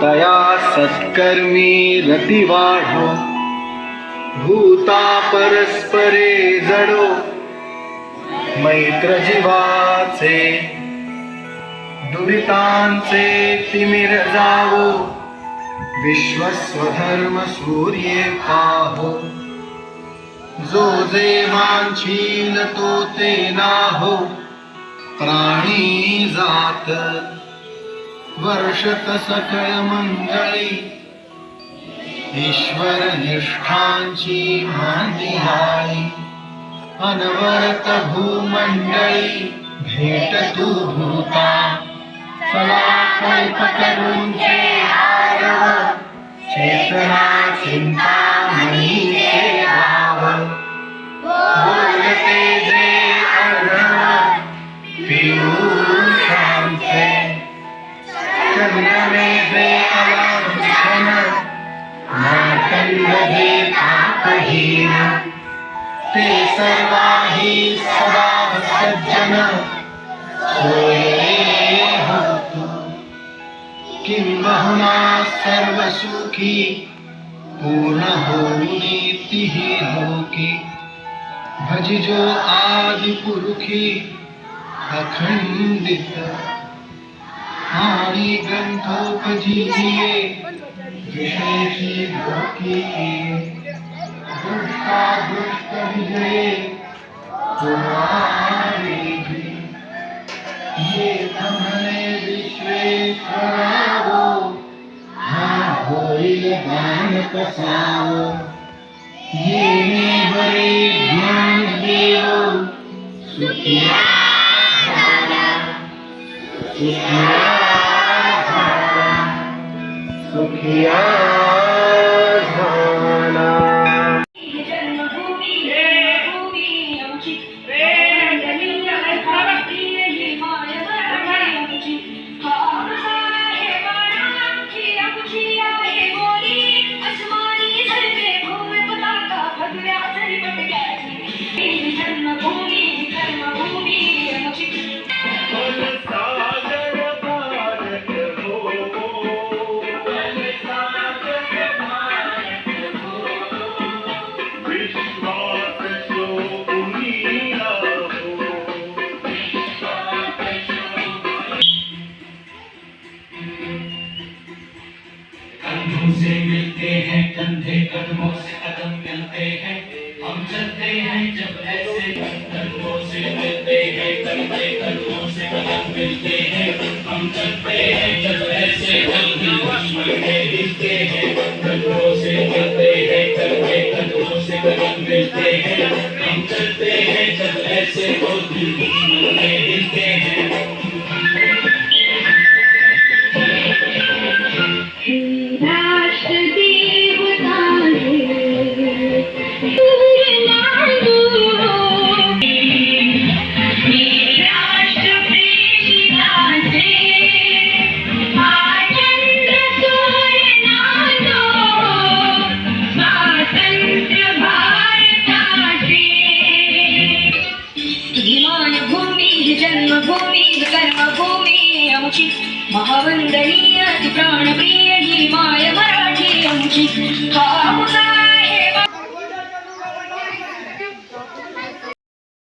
तया सत्कर्मी रती वाढो भूता परस्परे जडो मैत्र जीवाचे दुरितांचे तिमिर जावो, विश्वस्वधर्म सूर्ये पाहो। जो जे मानशील तो ते नाहो, प्राणी जात वर्षत सकळ मंडळी. ईश्वर निष्ठांची मांदियाळी अनवरत भूमंडळी भेट तू भूता. चला कल्प करून चेतना ते सर्वाही सदा सज्जन। किं बहुना सर्वसुखी। पूर्ण होनीतिः लोके भजिजो आदि पुरुखी। अखंडित आणि ग्रंथोपजीविये। विशेषी लोकी दृष्टा दृष्ट ये ब्रह्मणे विश्वेश्वरावो हा कसावो येणे बरे ज्ञान देवो सुखिया झाला सुखिया झाला सुखिया कंधों से मिलते हैं, कंधे कदमों से कदम मिलते हैं। हम चलते हैं जब ऐसे कंधों से मिलते हैं, कंधे कदमों से कदम मिलते हैं। हम चलते हैं जब ऐसे हिलते हैं से मिलते हैं, कंधे कदमों से कदम मिलते हैं। हम चलते हैं आमची